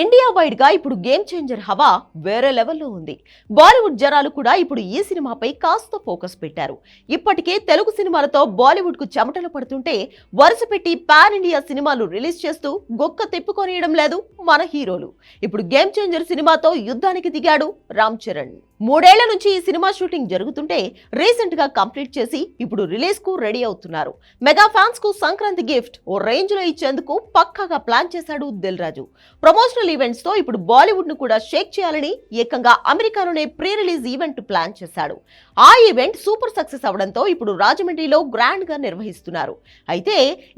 India వైడ్గా ఇప్పుడు game changer హవా వేరే లెవెల్లో ఉంది. బాలీవుడ్ జనాలు కూడా ఇప్పుడు ఈ సినిమాపై కాస్త ఫోకస్ పెట్టారు. ఇప్పటికే తెలుగు సినిమాలతో బాలీవుడ్కు చెమటలు పడుతుంటే వరుస పెట్టి పాన్ ఇండియా సినిమాలు రిలీజ్ చేస్తూ గొక్క తిప్పుకొనియడం లేదు మన హీరోలు. ఇప్పుడు గేమ్ చేంజర్ సినిమాతో యుద్ధానికి దిగాడు రామ్ చరణ్. మూడేళ్ళ నుంచి ఈ సినిమా షూటింగ్ జరుగుతుంటే రీసెంట్గా కంప్లీట్ చేసి ఇప్పుడు రిలీజ్కు రెడీ అవుతున్నారు. మెగా ఫ్యాన్స్కు సంక్రాంతి గిఫ్ట్ ఓ రేంజ్లో ఇచ్చేందుకు పక్కాగా ప్లాన్ చేశాడు దిల్ రాజు. ప్రమోషనల్ ఈవెంట్స్తో ఇప్పుడు బాలీవుడ్ను కూడా షేక్ చేయాలని ఏకంగా అమెరికాలోనే ప్రీ రిలీజ్ ఈవెంట్ ప్లాన్ చేశాడు. ఆ ఈవెంట్ సూపర్ సక్సెస్ అవడంతో ఇప్పుడు రాజమండ్రిలో గ్రాండ్గా నిర్వహిస్తున్నారు. అయితే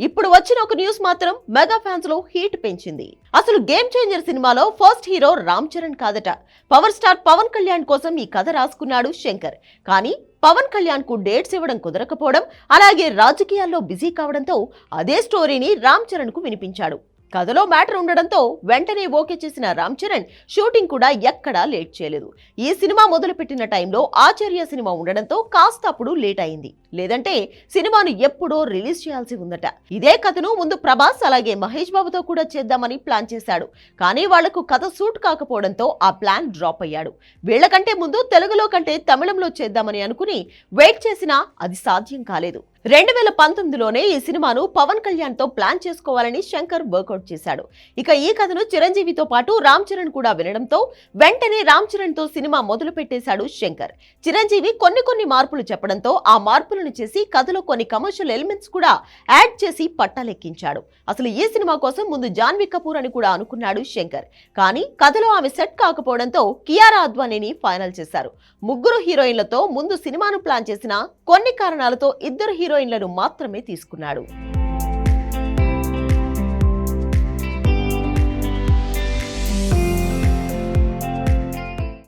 ఇప్పుడు వచ్చిన ఒక న్యూస్ మాత్రం మెగా ఫ్యాన్స్లో హీట్ పెంచింది. అసలు గేమ్ చేంజర్ సినిమాలో ఫస్ట్ హీరో రామ్ చరణ్ కాదట. పవర్ స్టార్ పవన్ కళ్యాణ్ కోసం ఈ కథ రాసుకున్నాడు శంకర్. కానీ పవన్ కళ్యాణ్కు డేట్స్ ఇవ్వడం కుదరకపోవడం అలాగే రాజకీయాల్లో బిజీ కావడంతో అదే స్టోరీని రామ్ చరణ్కు వినిపించాడు. కథలో మ్యాటర్ ఉండడంతో వెంటనే ఓకే చేసిన రామ్ చరణ్ షూటింగ్ కూడా ఎక్కడా లేట్ చేయలేదు. ఈ సినిమా మొదలుపెట్టిన టైంలో ఆచార్య సినిమా ఉండడంతో కాస్త అప్పుడు లేట్ అయింది. లేదంటే సినిమాను ఎప్పుడో రిలీజ్ చేయాల్సి ఉందట. ఇదే కథను ముందు ప్రభాస్ అలాగే మహేష్ బాబుతో కూడా చేద్దామని ప్లాన్ చేశాడు. కానీ వాళ్ళకు కథ సూట్ కాకపోవడంతో ఆ ప్లాన్ డ్రాప్ అయ్యాడు. వీళ్ళకంటే ముందు తెలుగులో కంటే తమిళంలో చేద్దామని అనుకుని వెయిట్ చేసినా అది సాధ్యం కాలేదు. రెండు వేల పంతొమ్మిదిలోనే ఈ సినిమాను పవన్ కళ్యాణ్తో ప్లాన్ చేసుకోవాలని శంకర్ వర్కౌట్ చేశాడు. ఇక ఈ కథను చిరంజీవితో పాటు రామ్ చరణ్ కూడా వినడంతో వెంటనే రామ్ చరణ్తో సినిమా మొదలు పెట్టేశాడు శంకర్. చిరంజీవి కొన్ని కొన్ని మార్పులు చెప్పడంతో ఆ మార్పులను చేసి కథలో కొన్ని కమర్షియల్ ఎలిమెంట్స్ కూడా యాడ్ చేసి పట్టాలెక్కించాడు. అసలు ఈ సినిమా కోసం ముందు జాన్వీ కపూర్ అని కూడా అనుకున్నాడు శంకర్. కానీ కథలో ఆమె సెట్ కాకపోవడంతో కియారా అద్వానీని ఫైనల్ చేశారు. ముగ్గురు హీరోయిన్లతో ముందు సినిమాను ప్లాన్ చేసిన కొన్ని కారణాలతో ఇద్దరు హీరోయిన్లను మాత్రమే తీసుకున్నాడు.